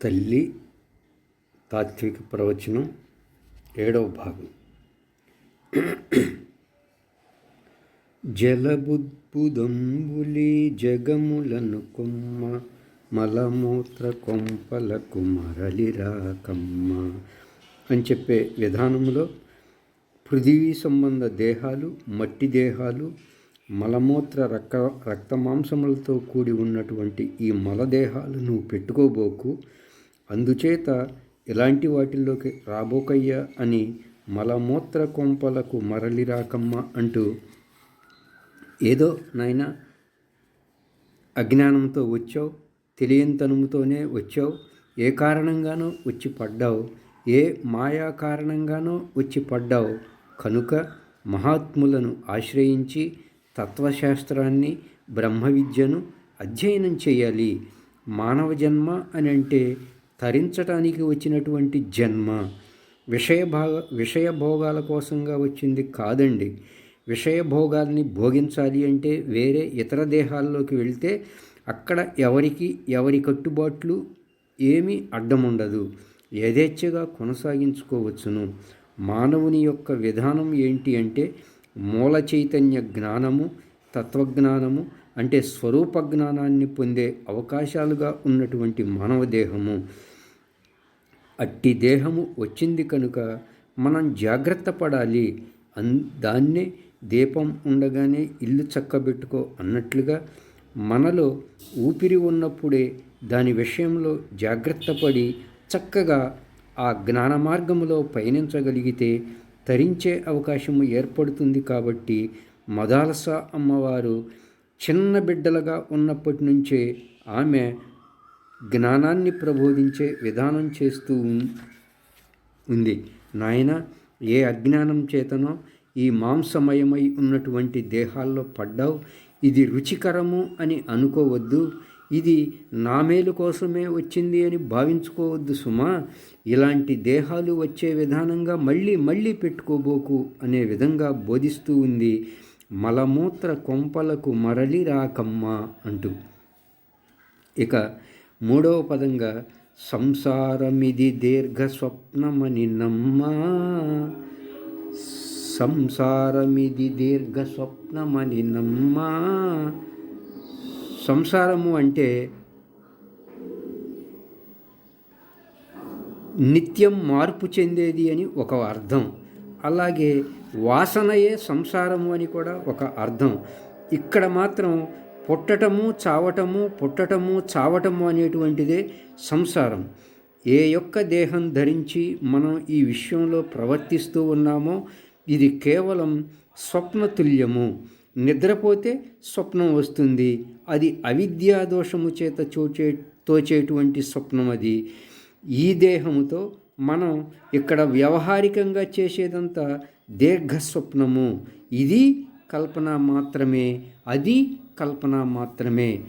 తల్లి తాత్విక ప్రవచనం ఏడవ భాగం. జలబుద్బుదంబులి జగములను కొమ్మ మలమూత్ర కొంపలకు మరలిరాకమ్మ అని చెప్పే విధానంలో పృథివీ సంబంధ దేహాలు మట్టి దేహాలు మలమూత్ర రక్త రక్తమాంసములతో కూడి ఉన్నటువంటి ఈ మలదేహాలు నువ్వు పెట్టుకోబోకు అందుచేత ఇలాంటి వాటిల్లోకి రాబోకయ్యా అని మలమూత్ర కొంపలకు మరలి రాకమ్మ అంటూ ఏదో నాయన అజ్ఞానంతో వచ్చావు తెలియంతనముతోనే వచ్చావు ఏ కారణంగానో వచ్చి పడ్డావు ఏ మాయా కారణంగానో వచ్చి పడ్డావు కనుక మహాత్ములను ఆశ్రయించి తత్వశాస్త్రాన్ని బ్రహ్మ విద్యను అధ్యయనం చేయాలి. మానవ జన్మ అని అంటే తరించటానికి వచ్చినటువంటి జన్మ విషయ విషయభోగాల విషయ భోగాల కోసంగా వచ్చింది కాదండి. విషయభోగాల్ని భోగించాలి అంటే వేరే ఇతర దేహాల్లోకి వెళ్తే అక్కడ ఎవరికి ఎవరి కట్టుబాట్లు ఏమీ అడ్డం ఉండదు యథేచ్ఛగా కొనసాగించుకోవచ్చును. మానవుని యొక్క విధానం ఏంటి అంటే మూల చైతన్య జ్ఞానము తత్వజ్ఞానము అంటే స్వరూప జ్ఞానాన్ని పొందే అవకాశాలుగా ఉన్నటువంటి మానవ దేహము. అట్టి దేహము వచ్చింది కనుక మనం జాగ్రత్త పడాలి. అన్ దాన్నే దీపం ఉండగానే ఇల్లు చక్కబెట్టుకో అన్నట్లుగా మనలో ఊపిరి ఉన్నప్పుడే దాని విషయంలో జాగ్రత్త పడి చక్కగా ఆ జ్ఞాన మార్గములో పయనించగలిగితే తరించే అవకాశము ఏర్పడుతుంది కాబట్టి మదాలస అమ్మవారు చిన్న బిడ్డలుగా ఉన్నప్పటి నుంచే ఆమె జ్ఞానాన్ని ప్రబోధించే విధానం చేస్తూ ఉంది. నాయన ఏ అజ్ఞానం చేతనో ఈ మాంసమయమై ఉన్నటువంటి దేహాల్లో పడ్డావు. ఇది రుచికరము అని అనుకోవద్దు. ఇది నా మేలు కోసమే వచ్చింది అని భావించుకోవద్దు సుమా. ఇలాంటి దేహాలు వచ్చే విధానంగా మళ్ళీ మళ్ళీ పెట్టుకోబోకు అనే విధంగా బోధిస్తూ ఉంది. మలమూత్ర కొంపలకు మరలి రాకమ్మా అంటూ. ఇక మూడవ పదంగా సంసారమిది దీర్ఘ స్వప్నమని సంసారమిది దీర్ఘ స్వప్నమని సంసారము అంటే నిత్యం మార్పు చెందేది అని ఒక అర్థం. అలాగే వాసనయే సంసారము అని కూడా ఒక అర్థం. ఇక్కడ మాత్రం పుట్టటము చావటము పుట్టటము చావటము అనేటువంటిదే సంసారం. ఏ యొక్క దేహం ధరించి మనం ఈ విషయంలో ప్రవర్తిస్తూ ఉన్నామో ఇది కేవలం స్వప్నతుల్యము. నిద్రపోతే స్వప్నం వస్తుంది. అది అవిద్యా దోషము చేత చోచే తోచేటువంటి స్వప్నం అది. ఈ దేహముతో మనం ఇక్కడ వ్యవహారికంగా చేసేదంతా దీర్ఘ స్వప్నము ఇది కల్పన మాత్రమే అది కల్పన మాత్రమే.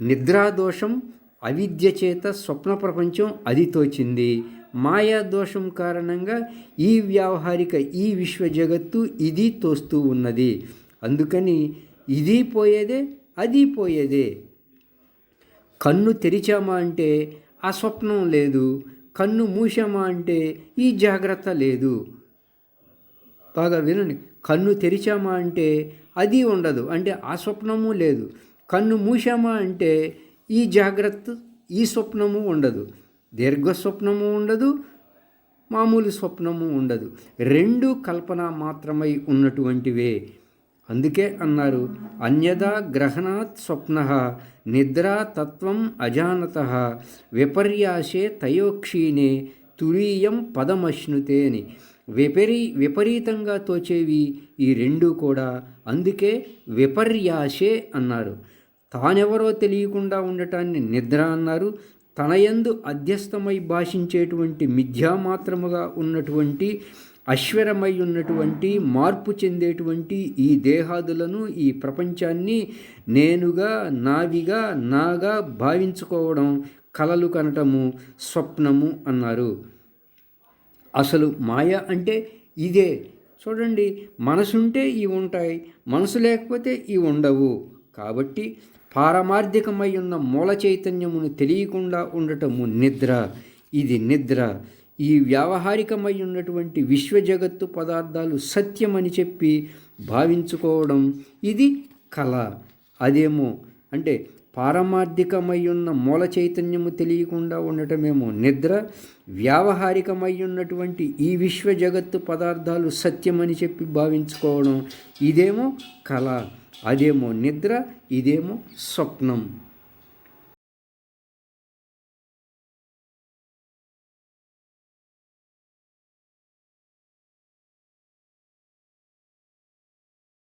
నిద్రాదోషం అవిద్య చేత స్వప్న ప్రపంచం అది తోచింది. మాయా దోషం కారణంగా ఈ వ్యావహారిక ఈ విశ్వ జగత్తు ఇది తోస్తూ ఉన్నది. అందుకని ఇది పోయేదే అది పోయేదే. కన్ను తెరిచామా అంటే ఆ స్వప్నం లేదు. కన్ను మూసామా అంటే ఈ జాగ్రత్త లేదు. బాగా వినండి. కన్ను తెరిచామా అంటే అది ఉండదు అంటే ఆ స్వప్నము లేదు. కన్ను మూసామా అంటే ఈ జాగ్రత్త ఈ స్వప్నము ఉండదు. దీర్ఘ స్వప్నము ఉండదు మామూలు స్వప్నము ఉండదు. రెండు కల్పన మాత్రమై ఉన్నటువంటివే. అందుకే అన్నారు అన్యదా గ్రహణాత్ స్వప్న నిద్రా తత్వం అజానత విపర్యాసే తయోక్షీణే తురీయం పదమశ్నుతే అని విపరీ విపరీతంగా తోచేవి ఈ రెండు కూడా. అందుకే విపర్యాసే అన్నారు. తానెవరో తెలియకుండా ఉండటాన్ని నిద్ర అన్నారు. తనయందు అధ్యస్థమై భాషించేటువంటి మిథ్యామాత్రముగా ఉన్నటువంటి అశ్వరమై ఉన్నటువంటి మార్పు చెందేటువంటి ఈ దేహాదులను ఈ ప్రపంచాన్ని నేనుగా నావిగా నాగా భావించుకోవడం కలలు కనటము స్వప్నము అన్నారు. అసలు మాయ అంటే ఇదే. చూడండి మనసుంటే ఇవి ఉంటాయి మనసు లేకపోతే ఇవి ఉండవు. కాబట్టి పారమార్థికమై ఉన్న మూల చైతన్యమును తెలియకుండా ఉండటము నిద్ర. ఇది నిద్ర. ఈ వ్యావహారికమై ఉన్నటువంటి విశ్వ జగత్తు పదార్థాలు సత్యమని చెప్పి భావించుకోవడం ఇది కళ. అదేమో అంటే పారమార్థికమయ్యున్న మూల చైతన్యము తెలియకుండా ఉండటమేమో నిద్ర వ్యావహారికమై ఉన్నటువంటి ఈ విశ్వ జగత్తు పదార్థాలు సత్యమని చెప్పి భావించుకోవడం ఇదేమో కళ అదేమో నిద్ర ఇదేమో స్వప్నం.